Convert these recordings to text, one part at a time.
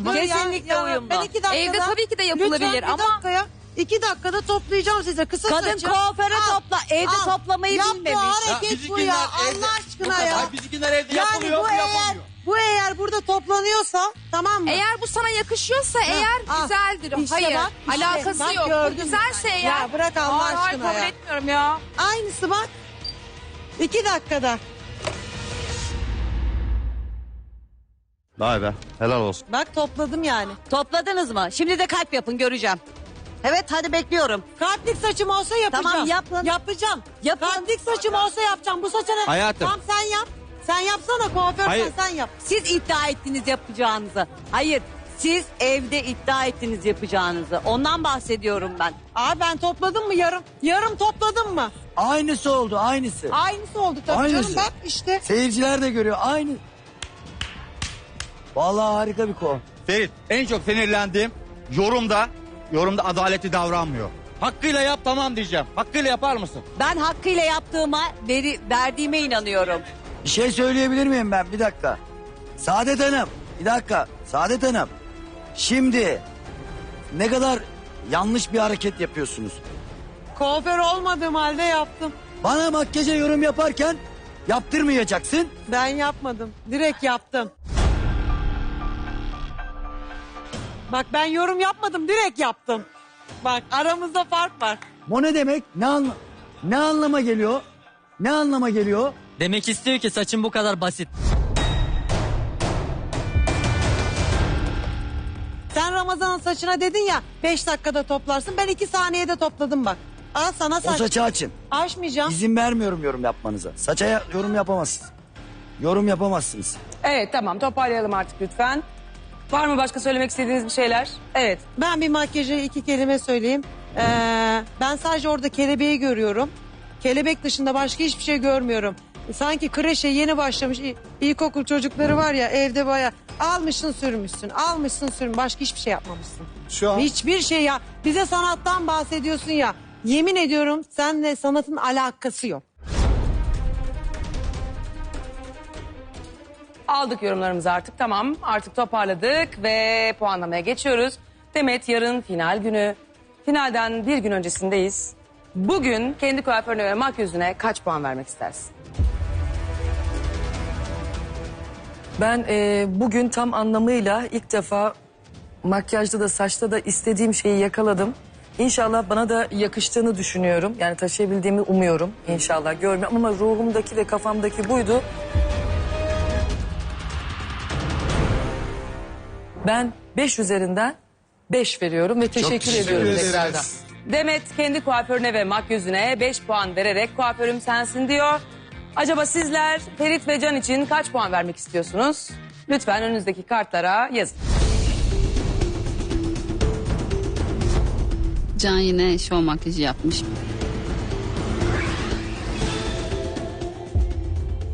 Olmaz mı? Ya, Kesinlikle ya, uyumlu. Ben iki dakikada, Evde tabii ki de yapılabilir lütfen ama- bir dakikaya, iki dakikada toplayacağım size kısa Kadın saçı. kuaföre Al, topla. Evde al. toplamayı Yap bilmemiş. bu hareket bu ya Allah aşkına ya. Ay bizimkiler evde Yani yapılıyor bu mu eğer, bu eğer burada toplanıyorsa tamam mı? Eğer bu sana yakışıyorsa eğer al. güzeldir. İşte Hayır bak, işte. alakası Bak yok. Bu güzelse eğer. Ya bırak Allah hayır, aşkına kabul ya. etmiyorum ya. Aynısı bak. İki dakikada. Vay be helal olsun. Bak topladım yani. Topladınız mı? Şimdi de kalp yapın göreceğim. Evet hadi bekliyorum. Kalplik saçım olsa yapacağım. Tamam, yapın. Yapacağım. Yapın. Kalplik saçım olsa yapacağım. Bu saçını Hayatım. Tamam sen yap. Sen yapsana kuaförsen Hayır. sen yap. Siz iddia ettiniz yapacağınızı. Hayır siz evde iddia ettiniz yapacağınızı. Ondan bahsediyorum ben. Abi ben topladım mı yarım? Yarım topladım mı? Aynısı oldu aynısı. Aynısı oldu tabii Aynısı. canım bak işte. Seyirciler de görüyor aynı. Vallahi harika bir konu. Ferit en çok sinirlendiğim yorumda yorumda adaletli davranmıyor. Hakkıyla yap tamam diyeceğim. Hakkıyla yapar mısın? Ben hakkıyla yaptığıma, veri, verdiğime inanıyorum. Bir şey söyleyebilir miyim ben? Bir dakika. Saadet Hanım. Bir dakika. Saadet Hanım. Şimdi ne kadar yanlış bir hareket yapıyorsunuz. Kuaför olmadığım halde yaptım. Bana makyaja yorum yaparken yaptırmayacaksın. Ben yapmadım. Direkt yaptım. Bak ben yorum yapmadım direkt yaptım. Bak aramızda fark var. Bu ne demek? Ne anla ne anlama geliyor? Ne anlama geliyor? Demek istiyor ki saçın bu kadar basit. Sen Ramazan'ın saçına dedin ya 5 dakikada toplarsın. Ben 2 saniyede topladım bak. Al sana O saç. saçı açın. Açmayacağım. İzin vermiyorum yorum yapmanıza. Saça ya- yorum yapamazsınız. Yorum yapamazsınız. Evet tamam toparlayalım artık lütfen. Var mı başka söylemek istediğiniz bir şeyler? Evet. Ben bir makyaja iki kelime söyleyeyim. Ee, ben sadece orada kelebeği görüyorum. Kelebek dışında başka hiçbir şey görmüyorum. Sanki kreşe yeni başlamış il- ilkokul çocukları var ya evde baya almışsın sürmüşsün almışsın sürmüşsün başka hiçbir şey yapmamışsın. Şu an Hiçbir şey ya bize sanattan bahsediyorsun ya yemin ediyorum senle sanatın alakası yok. Aldık yorumlarımızı artık tamam. Artık toparladık ve puanlamaya geçiyoruz. Demet yarın final günü. Finalden bir gün öncesindeyiz. Bugün kendi kuaförüne ve makyözüne kaç puan vermek istersin? Ben e, bugün tam anlamıyla ilk defa makyajda da saçta da istediğim şeyi yakaladım. İnşallah bana da yakıştığını düşünüyorum. Yani taşıyabildiğimi umuyorum inşallah. Görmüyorum ama ruhumdaki ve kafamdaki buydu. Ben 5 üzerinden 5 veriyorum ve teşekkür ediyorum tekrardan. Demet kendi kuaförüne ve makyözüne 5 puan vererek kuaförüm sensin diyor. Acaba sizler Ferit ve Can için kaç puan vermek istiyorsunuz? Lütfen önünüzdeki kartlara yazın. Can yine şov makyajı yapmış.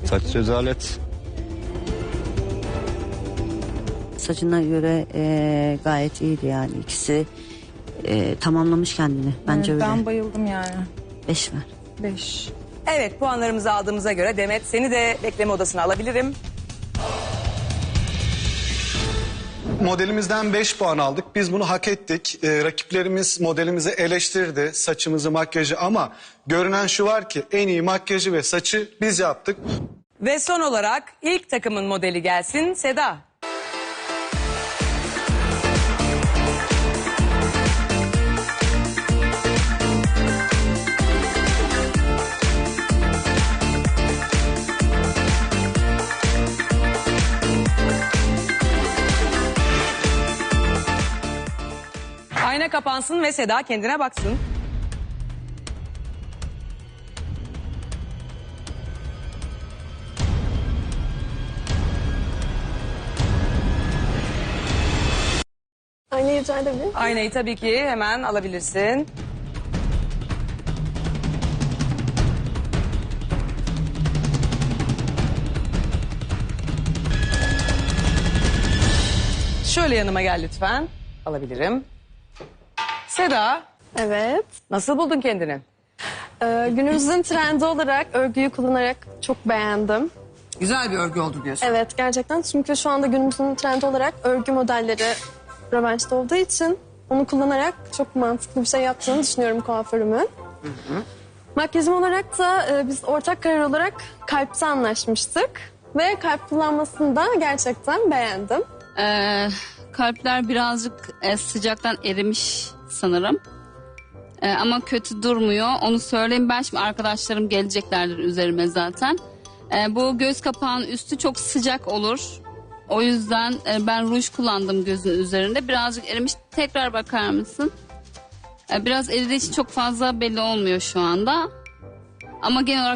saç rezalet. Saçına göre e, gayet iyiydi yani ikisi e, tamamlamış kendini bence öyle. Ben bayıldım yani. Beş ver. 5. Evet puanlarımızı aldığımıza göre Demet seni de bekleme odasına alabilirim. Modelimizden 5 puan aldık. Biz bunu hak ettik. Ee, rakiplerimiz modelimizi eleştirdi. Saçımızı, makyajı ama görünen şu var ki en iyi makyajı ve saçı biz yaptık. Ve son olarak ilk takımın modeli gelsin Seda. Ayna kapansın ve Seda kendine baksın. Aynayı rica edebilir Aynayı tabii ki hemen alabilirsin. Şöyle yanıma gel lütfen. Alabilirim. Seda, Evet. nasıl buldun kendini? Ee, günümüzün trendi olarak örgüyü kullanarak çok beğendim. Güzel bir örgü oldu diyorsun. Evet gerçekten çünkü şu anda günümüzün trendi olarak örgü modelleri revaçta olduğu için onu kullanarak çok mantıklı bir şey yaptığını düşünüyorum kuaförümün. Makyajım olarak da e, biz ortak karar olarak kalpte anlaşmıştık. Ve kalp kullanmasını da gerçekten beğendim. Ee, kalpler birazcık e, sıcaktan erimiş sanırım. Ee, ama kötü durmuyor. Onu söyleyeyim ben şimdi arkadaşlarım geleceklerdir üzerime zaten. Ee, bu göz kapağının üstü çok sıcak olur. O yüzden e, ben ruj kullandım gözün üzerinde. Birazcık erimiş. Tekrar bakar mısın? Ee, biraz eridiği için çok fazla belli olmuyor şu anda. Ama genel olarak